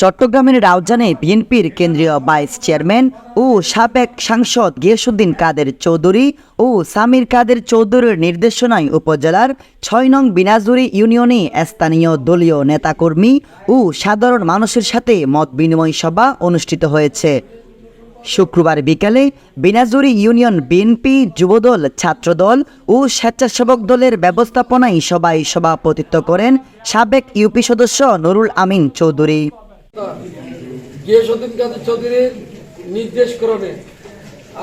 চট্টগ্রামের রাউজানে বিএনপির কেন্দ্রীয় ভাইস চেয়ারম্যান ও সাবেক সাংসদ গিয়াসুদ্দিন কাদের চৌধুরী ও সামির কাদের চৌধুরীর নির্দেশনায় উপজেলার ছয় নং বিনাজুরি ইউনিয়নে স্থানীয় দলীয় নেতাকর্মী ও সাধারণ মানুষের সাথে মত বিনিময় সভা অনুষ্ঠিত হয়েছে। শুক্রবার বিকালে বিনাজুরি ইউনিয়ন বিএনপি যুবদল, ছাত্রদল ও স্বেচ্ছাসেবক দলের ব্যবস্থাপনায় সবাই সভাপতিত্ব করেন সাবেক ইউপি সদস্য নুরুল আমিন চৌধুরী। গিয়াসুদ্দিন কাদের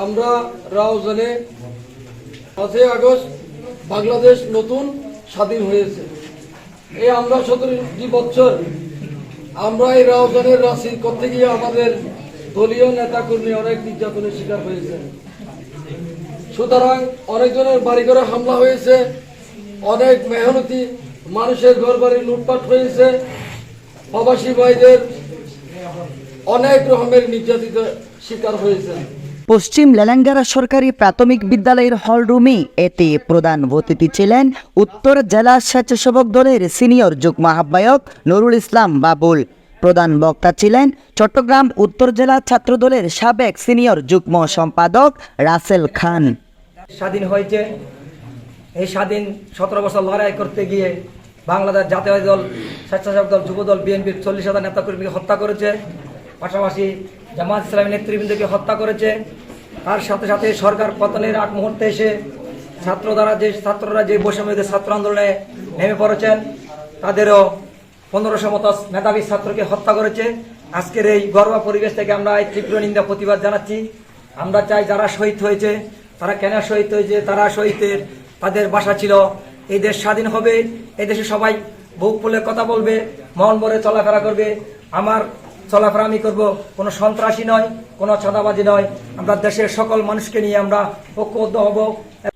আমরা রাউজানে পাঁচই আগস্ট বাংলাদেশ নতুন স্বাধীন হয়েছে। এই আমরা সতেরোটি বছর আমরা এই রাউজানের রাশি করতে গিয়ে আমাদের দলীয় নেতাকর্মী অনেক নির্যাতনের শিকার হয়েছে। সুতরাং অনেকজনের বাড়ি ঘরে হামলা হয়েছে, অনেক মেহনতি মানুষের ঘর বাড়ি লুটপাট হয়েছে, প্রবাসী ভাইদের অনেক রকমের নির্যাতিত শিকার হয়েছে পশ্চিম লেলেঙ্গারা সরকারি প্রাথমিক বিদ্যালয়ের হলরুমে এতে প্রধান অতিথি ছিলেন উত্তর জেলা স্বেচ্ছাসেবক দলের সিনিয়র যুগ্ম আহ্বায়ক নুরুল ইসলাম বাবুল। প্রধান বক্তা ছিলেন চট্টগ্রাম উত্তর জেলা ছাত্রদলের সাবেক সিনিয়র যুগ্ম সম্পাদক রাসেল খান। স্বাধীন হয়েছে। এই স্বাধীন সতেরো বছর লড়াই করতে গিয়ে বাংলাদেশ জাতীয় দল স্বেচ্ছাসেবক দল যুবদল বিএনপির চল্লিশ হাজার নেতাকর্মীকে হত্যা করেছে। পাশাপাশি জামাত ইসলামী নেতৃবৃন্দকে হত্যা করেছে। তার সাথে সাথে সরকার পতনের আগ মুহূর্তে এসে ছাত্র দ্বারা যে ছাত্ররা যে বৈষম্যদের ছাত্র আন্দোলনে নেমে পড়েছেন, তাদেরও পনেরোশো মতো মেধাবী ছাত্রকে হত্যা করেছে। আজকের এই গর্বা পরিবেশ থেকে আমরা এই তীব্র নিন্দা প্রতিবাদ জানাচ্ছি। আমরা চাই যারা শহীদ হয়েছে, তারা কেন শহীদ হয়েছে, তারা শহীদের তাদের বাসা ছিল। এই দেশ স্বাধীন হবে, এই দেশে সবাই বুক ফুলে কথা বলবে, মন ভরে চলাফেরা করবে। আমার চলাফেরা আমি করব। কোনো সন্ত্রাসী নয়, কোনো চাঁদাবাজি নয়। আমরা দেশের সকল মানুষকে নিয়ে আমরা ঐক্যবদ্ধ হব।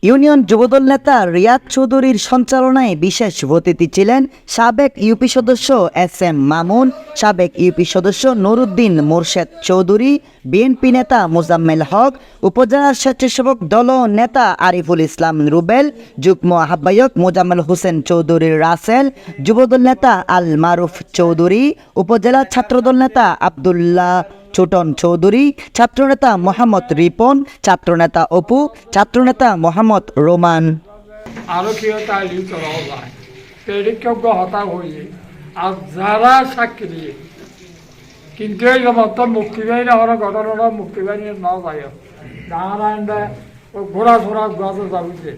ইউনিয়ন যুবদল নেতা রিয়াদ চৌধুরীর সঞ্চালনায় বিশেষ অতিথি ছিলেন সাবেক ইউপি সদস্য এস এম মামুন, সাবেক ইউপি সদস্য নুরুদ্দিন মোরশেদ চৌধুরী, বিএনপি নেতা মোজাম্মেল হক, উপজেলা স্বেচ্ছাসেবক দল নেতা আরিফুল ইসলাম রুবেল, যুগ্ম আহ্বায়ক মোজাম্মেল হোসেন চৌধুরী রাসেল, যুবদল নেতা আল মারুফ চৌধুরী, উপজেলা ছাত্রদল নেতা আবদুল্লাহ ছোটন চৌধুরী, ছাত্রনেতা মোহাম্মদ রিপন, ছাত্রনেতা অপু, ছাত্রনেতা মোহাম্মদ রোমান। আরক্ষীয় তালিম চলাও যায় পেরিকজ্ঞ হতা হয়ে আর যারা দিয়ে কিন্তু এই মত মুক্তিবাহিনী হওয়ার ঘটনাটা মুক্তিবাহিনী ন যায় ওই ঘোরা ঘোরা গাছে যাবিছে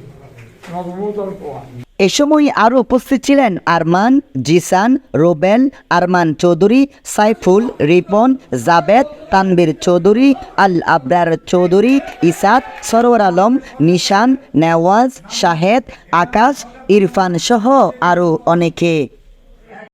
মজবুতর পোয়া এ সময় আরও উপস্থিত ছিলেন আরমান, জিসান, রোবেল, আরমান চৌধুরী, সাইফুল, রিপন, জাবেদ, তানবীর চৌধুরী আল আবরার চৌধুরী, ইসাদ, সরোয়ার আলম, নিশান, নেওয়াজ, শাহেদ, আকাশ, ইরফান সহ আরও অনেকে।